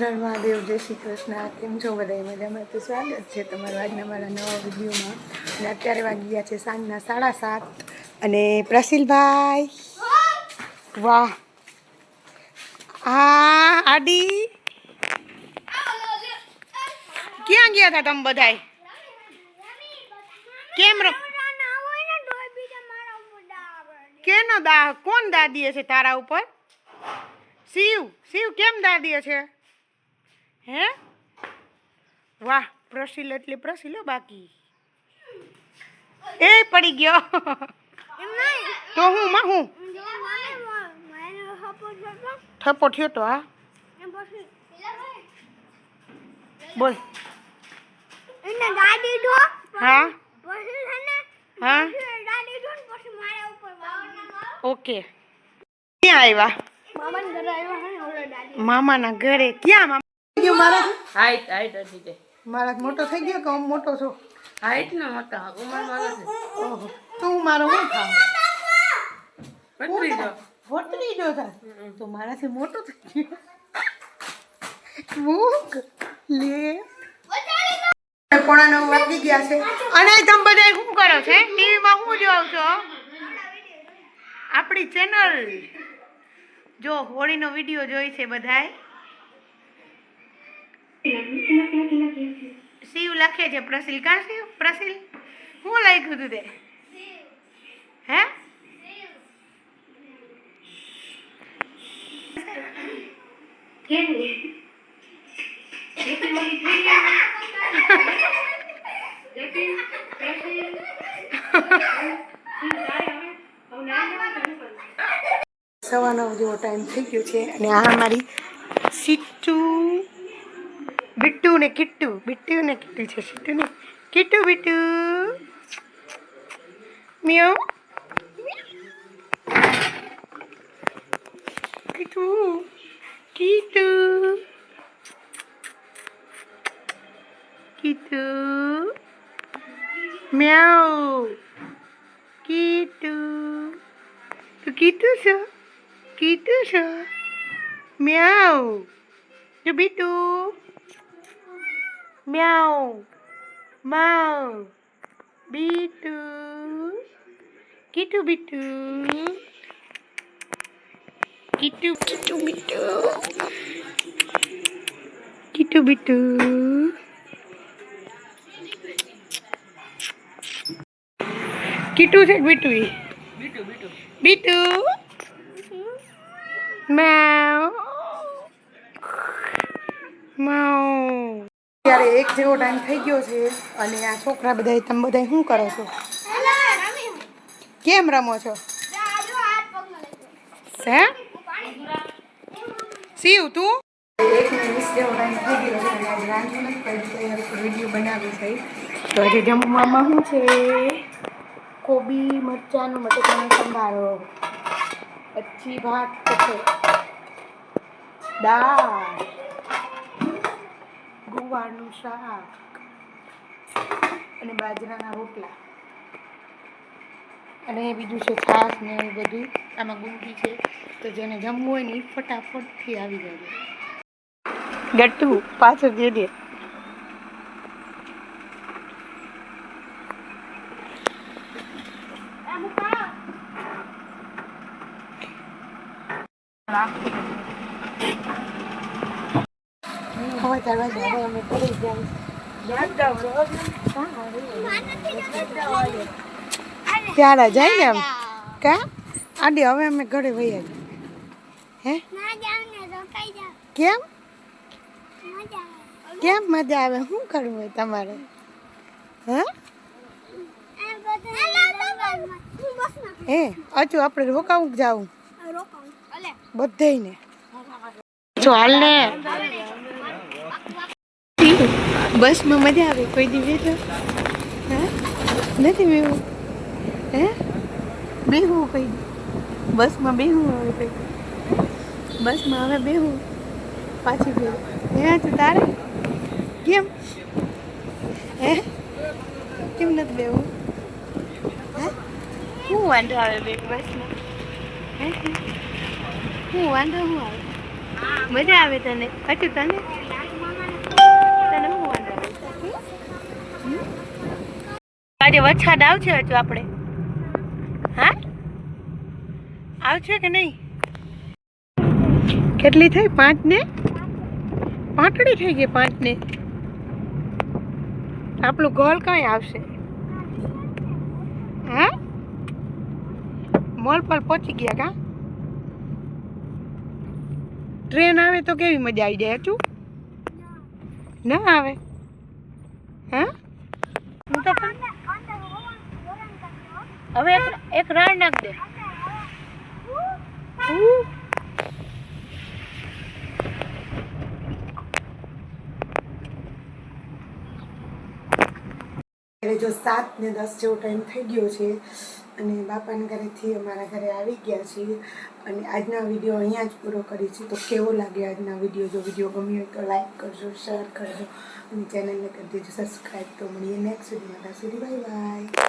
હર મહાદેવ, જય શ્રી કૃષ્ણ. કેમ છો બધા? મજામાં? તો સ્વાગત છે તમારું આજના મારા નવા વિડીયોમાં. અને અત્યારે વાગી ગયા છે સાંજના સાડા સાત. અને પ્રસિલભાઈ? વાહ! હા, આડી? ક્યાં ગયા હતા તમે બધાય? કેમ કેનો દા કોણ દાદીએ છે તારા ઉપર? શિવ શિવ કેમ દાદીએ છે? હે? વાહ પ્રસિલ એટલે પ્રસિલ બાકી. એ પડી ગયો. તો હું માં હું? થપ્પો થયો તો હા? બોલ. હા? હા? ઓકે. ક્યાં આવ્યા? મામાના ઘરે. ક્યાં મારા હાઈટ હાઈટ હતી તે મારા મોટો થઈ ગયો કે હું મોટો છું? હાઈટ નો મોટો ઉંમર મારો છે. ઓહો તું મારો હું ખાવ પતરી જો હોટલી જો થાય તો મારાથી મોટો થઈ ગયો. મૂક લે. પોણા નવ વાગી ગયા છે. અને તમે બધા શું કરો છો ટીવીમાં શું જોવ છો? આપણી ચેનલ. જો હોળીનો વીડિયો જોઈ છે બધાય શિવ લખે છે પ્રસિલ કા શિવ પ્રસિલ હું લખ્યું તું તે હે સવા નવ જેવો ટાઈમ થઈ ગયો છે અને આ મારી સીટુ ને કિટ્ટુ બિટ્ટુ ને કિટ્ટુ છે સીટુ ને કિટ્ટુ બિટ્ટુ મિયો કિટ્ટુ કિટ્ટુ કિટ્ટુ મ્યાઉ કિટ્ટુ તું કીધું છે કીધું છે મ્યાઉ તું બીટું meow, meow, bitu, kitu bitu, kitu kitu bitu, kitu bitu. Kitu said bitu. Bitu bitu. Bitu. Meow. Meow. Mau Mau ત્યારે એક જેવો ટાઈમ થઈ ગયો છે અને આ છોકરા બધા તમે બધા શું કરો છો? કેમ રમો છો? હે? શિવ, તું? એક વીસ જેવો ટાઈમ થઈ ગયો છે અને છે તો આજે જમવામાં શું છે? કોબી, મરચાંનો બટેકાનો સંભારો. પછી ભાત છે. દાળ. ગુવારનું શાક અને બાજરાના રોટલા. અને બીજું છે છાશ ને એવું બધું. આમાં ગુંદી છે. તો જેને જમવું હોય ને એ ફટાફટથી આવી જાય. ગટ્ટુ પાછળ દે દે. હવે ચાલવા જાય અમે પડી જાય ત્યારે જાય ને એમ. કા? આડી હવે અમે ઘરે વહી હે? કેમ? કેમ મજા આવે? શું કરવું હોય તમારે? હે? હે હજુ આપણે રોકાવું જાવું? બધાયને. જો હાલ ને. બસમાં મજા આવે કોઈ દી બેઠો હે? નથી બેવું હે? બેહું કઈ બસમાં બેહું આવે કઈ બસમાં હવે બેહું? પાછી બે હે તું તારે? કેમ? હે? કેમ નથી બેવું હું? વાંધો આવે બે બસમાં? હે શું વાંધો શું આવે? મજા આવે તને? અચુ તને? આજે વરસાદ આવશે હજુ આપણે. હા? આવશે કે નહીં? કેટલી થઈ? પાંચ ને? પાંટડી થઈ ગઈ પાંચ ને. આપણું ગોલ કઈ આવશે? હા? મોલ પર પહોંચી ગયા કા? ટ્રેન આવે તો કેવી મજા આવી જાય હજુ? ના આવે. હા હું તો પણ- હવે એક એક રાણ નાખ દે. જો સાત ને દસ જેવો ટાઈમ થઈ ગયો છે અને બાપાના ઘરેથી અમારા ઘરે આવી ગયા છીએ અને આજના વીડિયો અહીંયા જ પૂરો કરી છે તો કેવો લાગે આજના વીડિયો જો વીડિયો ગમ્યો હોય તો લાઈક કરજો શેર કરજો અને ચેનલને કરી દેજો. સબસ્ક્રાઈબ તો મળીએ નેક્સ્ટ વિડીયોમાં ત્યાં સુધી બાય બાય